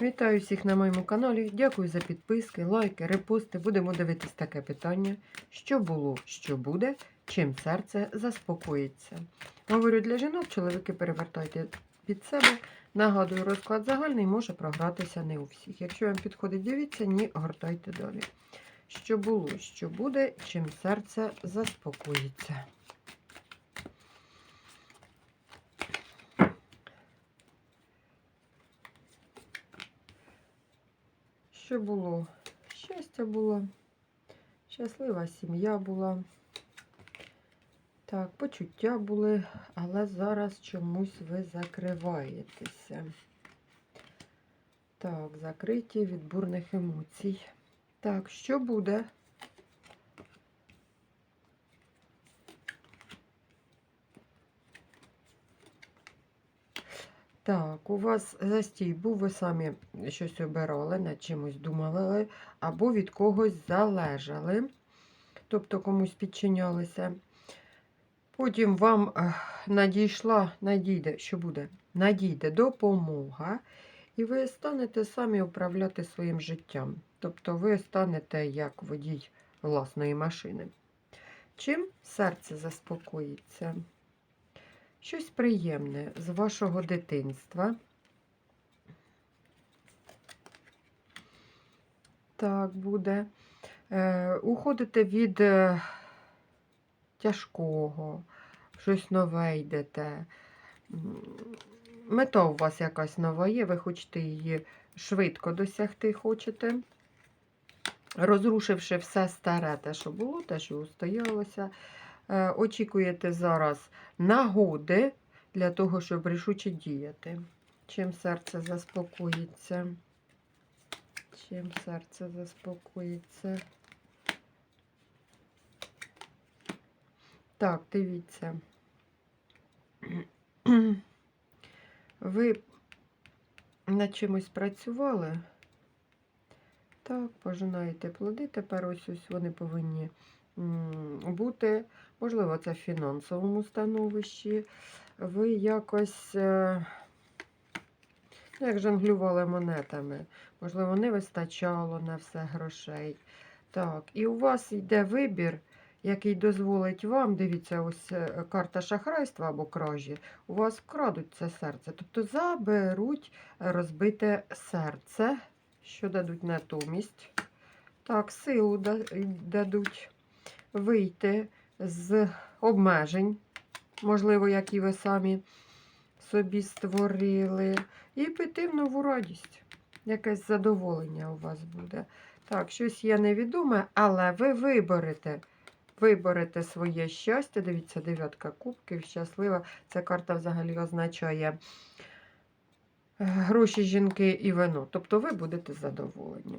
Вітаю всіх на моєму каналі. Дякую за підписки, лайки, репости. Будемо дивитись таке питання. Що було, що буде, чим серце заспокоїться. Говорю для жінок, чоловіки перевертайте під себе. Нагадую, розклад загальний може програтися не у всіх. Якщо вам підходить, дивіться, ні, гортайте далі. Що було, що буде, чим серце заспокоїться. Що було? Щастя було, щаслива сім'я була. Так, почуття були, але зараз чомусь ви закриваєтеся. Так, закриті від бурних емоцій. Так, що буде? Так, у вас застій був, ви самі щось обирали, над чимось думали, або від когось залежали, тобто комусь підчинялися. Потім вам е, надійшла, надійде, що буде? Надійде допомога, і ви станете самі управляти своїм життям. Тобто ви станете як водій власної машини. Чим серце заспокоїться? Щось приємне з вашого дитинства. Так, буде. Е, уходите від е, тяжкого, щось нове йдете. Мета у вас якась нова є, ви хочете її швидко досягти, хочете. Розрушивши все старе, те, що було, те, що устоялося. Е, очікуєте зараз нагоди для того, щоб рішуче діяти. Чим серце заспокоїться? Чим серце заспокоїться? Так, дивіться. Ви над чимось працювали? Так, пожинаєте плоди. Тепер ось ось вони повинні бути. Можливо, це в фінансовому становищі. Ви якось, е, ну, як жонглювали монетами. Можливо, не вистачало на все грошей. Так, і у вас йде вибір, який дозволить вам, дивіться, ось е, карта шахрайства або кражі, у вас вкрадуть це серце. Тобто заберуть розбите серце, що дадуть натомість. Так, силу дадуть вийти з обмежень, можливо, які ви самі собі створили, і піти в нову радість. Якесь задоволення у вас буде. Так, щось є невідоме, але ви виберете. Виберете своє щастя. Дивіться, дев'ятка кубків, щаслива. Ця карта взагалі означає е, гроші, жінки і вино. Тобто ви будете задоволені.